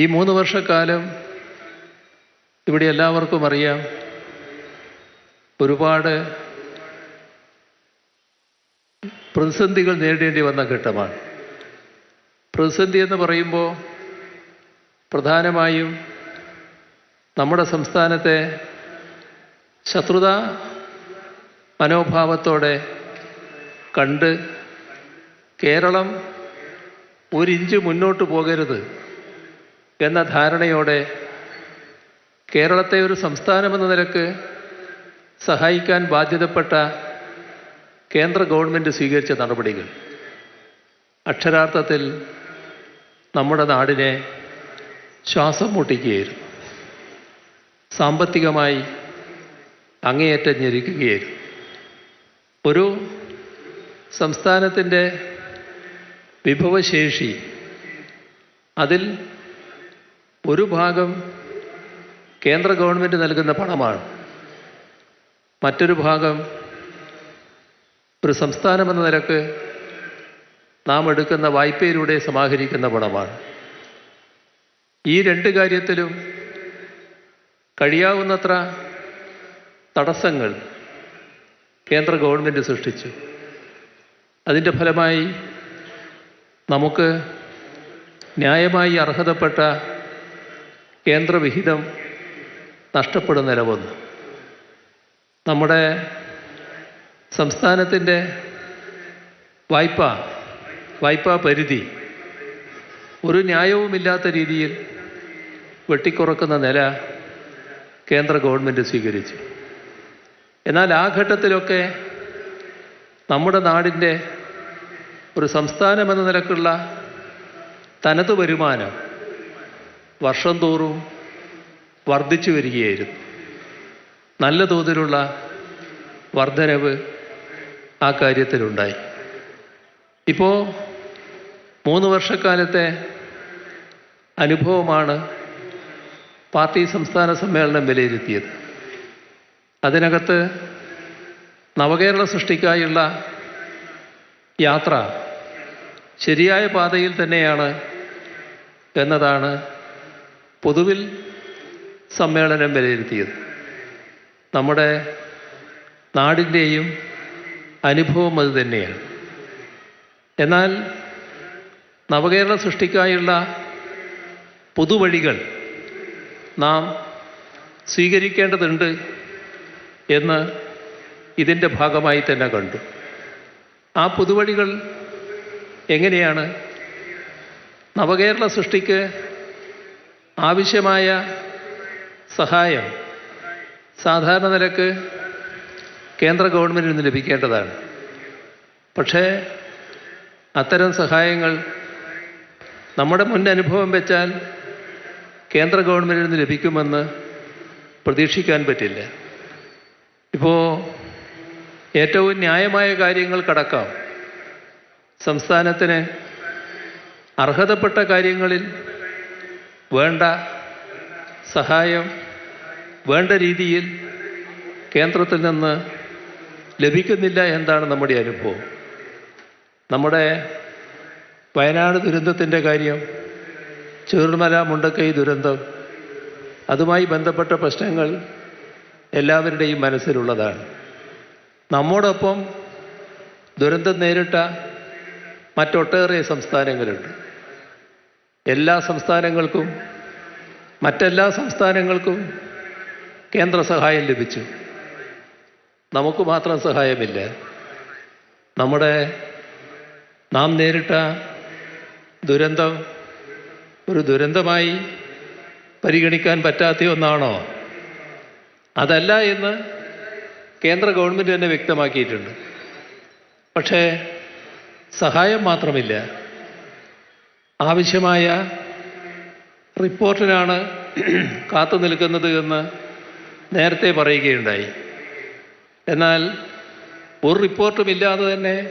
ഈ മൂന്ന് വർഷക്കാലം ഇവിടെ എല്ലാവർക്കും അറിയാം ഒരുപാട് പ്രതിസന്ധികൾ നേരിടേണ്ടി വന്ന ഘട്ടമാണ്. പ്രതിസന്ധി എന്ന് പറയുമ്പോൾ പ്രധാനമായും നമ്മുടെ സംസ്ഥാനത്തെ ശത്രുത മനോഭാവത്തോടെ കണ്ട് കേരളം ഒരിഞ്ച് മുന്നോട്ട് പോകരുത്. എന്ന ധാരണയോടെ കേരളത്തെ ഒരു സംസ്ഥാനമെന്ന നിലയ്ക്ക് സഹായിക്കാൻ ബാധ്യതപ്പെട്ട കേന്ദ്ര ഗവൺമെന്റ് സ്വീകരിച്ച നടപടികൾ. അക്ഷരാർത്ഥത്തിൽ നമ്മുടെ നാടിനെ ശ്വാസം മുട്ടിക്കുകയായിരുന്നു. സാമ്പത്തികമായി അങ്ങേയറ്റം ഞെരുക്കുകയായിരുന്നു. ഒരു സംസ്ഥാനത്തിന്റെ വിഭവശേഷി അതിൽ ഒരു ഭാഗം കേന്ദ്ര ഗവൺമെന്റ് നൽകുന്ന പണമാണ്. മറ്റൊരു ഭാഗം ഒരു സംസ്ഥാനമെന്ന നിലയ്ക്ക് നാം എടുക്കുന്ന വായ്പയിലൂടെ സമാഹരിക്കുന്ന പണമാണ്. ഈ രണ്ട് കാര്യത്തിലും കഴിയാവുന്നത്ര തടസ്സങ്ങൾ കേന്ദ്ര ഗവൺമെന്റ് സൃഷ്ടിച്ചു. അതിന്റെ ഫലമായി നമുക്ക് ന്യായമായി അർഹതപ്പെട്ട കേന്ദ്രവിഹിതം നഷ്ടപ്പെടുന്ന നില വന്നു നമ്മുടെ സംസ്ഥാനത്തിന്റെ വായ്പ വായ്പാ പരിധി ഒരു ന്യായവുമില്ലാത്ത രീതിയിൽ വെട്ടിക്കുറക്കുന്ന നില കേന്ദ്ര ഗവൺമെന്റ് സ്വീകരിച്ചു. എന്നാൽ ആ ഘട്ടത്തിലൊക്കെ നമ്മുടെ നാടിന്റെ ഒരു സംസ്ഥാനമെന്ന നിലക്കുള്ള തനത് വരുമാനം വർഷം തോറും വർദ്ധിച്ചു വരികയായിരുന്നു. നല്ല തോതിലുള്ള വർധനവ് ആ കാര്യത്തിലുണ്ടായി. ഇപ്പോൾ മൂന്ന് വർഷക്കാലത്തെ അനുഭവമാണ് പാർട്ടി സംസ്ഥാന സമ്മേളനം വിലയിരുത്തിയത്. അതിനകത്ത് നവകേരള സൃഷ്ടിക്കായുള്ള യാത്ര ശരിയായ പാതയിൽ തന്നെയാണ് എന്നതാണ് പൊതുവിൽ സമ്മേളനം വിലയിരുത്തിയത്. നമ്മുടെ നാടിന്റെയും അനുഭവം അത് തന്നെയാണ്. എന്നാൽ നവകേരള സൃഷ്ടിക്കായുള്ള പുതുവഴികൾ നാം സ്വീകരിക്കേണ്ടതുണ്ട് എന്ന് ഇതിന്റെ ഭാഗമായി തന്നെ കണ്ടു. ആ പുതുവഴികൾ എങ്ങനെയാണ് നവകേരള സൃഷ്ടിക്ക് ആവശ്യമായ സഹായം സാധാരണ നിലയ്ക്ക് കേന്ദ്ര ഗവൺമെന്റിൽ നിന്ന് ലഭിക്കേണ്ടതാണ്. പക്ഷേ അത്തരം സഹായങ്ങൾ നമ്മുടെ മുൻ അനുഭവം വെച്ചാൽ കേന്ദ്ര ഗവൺമെന്റിൽ നിന്ന് ലഭിക്കുമെന്ന് പ്രതീക്ഷിക്കാൻ പറ്റില്ല. ഇപ്പോൾ ഏറ്റവും ന്യായമായ കാര്യങ്ങൾ കടക്കാം. സംസ്ഥാനത്തിന് അർഹതപ്പെട്ട കാര്യങ്ങളിൽ വേണ്ട സഹായം വേണ്ട രീതിയിൽ കേന്ദ്രത്തിൽ നിന്ന് ലഭിക്കുന്നില്ല എന്താണ് നമ്മുടെ അനുഭവം. നമ്മുടെ വയനാട് ദുരന്തത്തിന്റെ കാര്യം ചെറുമല മുണ്ടക്കൈ ദുരന്തം അതുമായി ബന്ധപ്പെട്ട പ്രശ്നങ്ങൾ എല്ലാവരുടെയും മനസ്സിലുള്ളതാണ്. നമ്മോടൊപ്പം ദുരന്തം നേരിട്ട മറ്റൊട്ടേറെ സംസ്ഥാനങ്ങളുണ്ട്. എല്ലാ സംസ്ഥാനങ്ങൾക്കും മറ്റെല്ലാ സംസ്ഥാനങ്ങൾക്കും കേന്ദ്ര സഹായം ലഭിച്ചു. നമുക്ക് മാത്രം സഹായമില്ല. നമ്മുടെ നാം നേരിട്ട ദുരന്തം ഒരു ദുരന്തമായി പരിഗണിക്കാൻ പറ്റാത്ത ഒന്നാണോ? അതല്ല എന്ന് കേന്ദ്ര ഗവൺമെന്റ് തന്നെ വ്യക്തമാക്കിയിട്ടുണ്ട്. പക്ഷേ സഹായം മാത്രമില്ല. ആവശ്യമായ റിപ്പോർട്ടിനാണ് കാത്തു നിൽക്കുന്നത് എന്ന് നേരത്തെ പറയുകയുണ്ടായി. എന്നാൽ ഒരു റിപ്പോർട്ടും ഇല്ലാതെ തന്നെ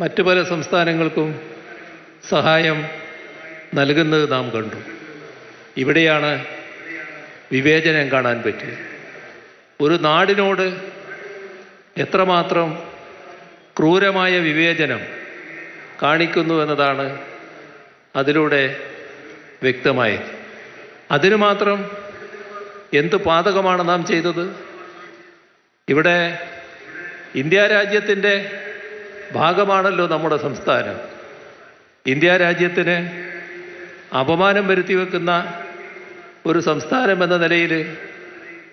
മറ്റു പല സംസ്ഥാനങ്ങൾക്കും സഹായം നൽകുന്നത് നാം കണ്ടു. ഇവിടെയാണ് വിവേചനം കാണാൻ പറ്റിയത്. ഒരു നാടിനോട് എത്രമാത്രം ക്രൂരമായ വിവേചനം കാണിക്കുന്നു എന്നതാണ് അതിലൂടെ വ്യക്തമായി. അതിനു മാത്രം എന്ത് പാതകമാണ് നാം ചെയ്തത്? ഇവിടെ ഇന്ത്യ രാജ്യത്തിന്റെ ഭാഗമാണല്ലോ നമ്മുടെ സംസ്ഥാനം. ഇന്ത്യ രാജ്യത്തിന് അപമാനം വരുത്തി വെക്കുന്ന ഒരു സംസ്ഥാനം എന്ന നിലയിൽ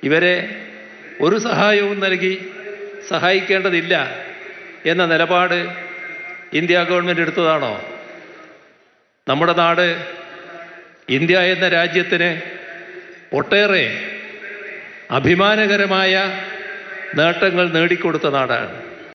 ഇവരെ ഒരു സഹായവും നൽകി സഹായിക്കേണ്ടതില്ല എന്ന നിലപാട് ഇന്ത്യ ഗവൺമെന്റ് എടുത്തതാണോ? നമ്മുടെ നാട് ഇന്ത്യ എന്ന രാജ്യത്തിന് ഒട്ടേറെ അഭിമാനകരമായ നേട്ടങ്ങൾ നേടിക്കൊടുത്ത നാടാണ്.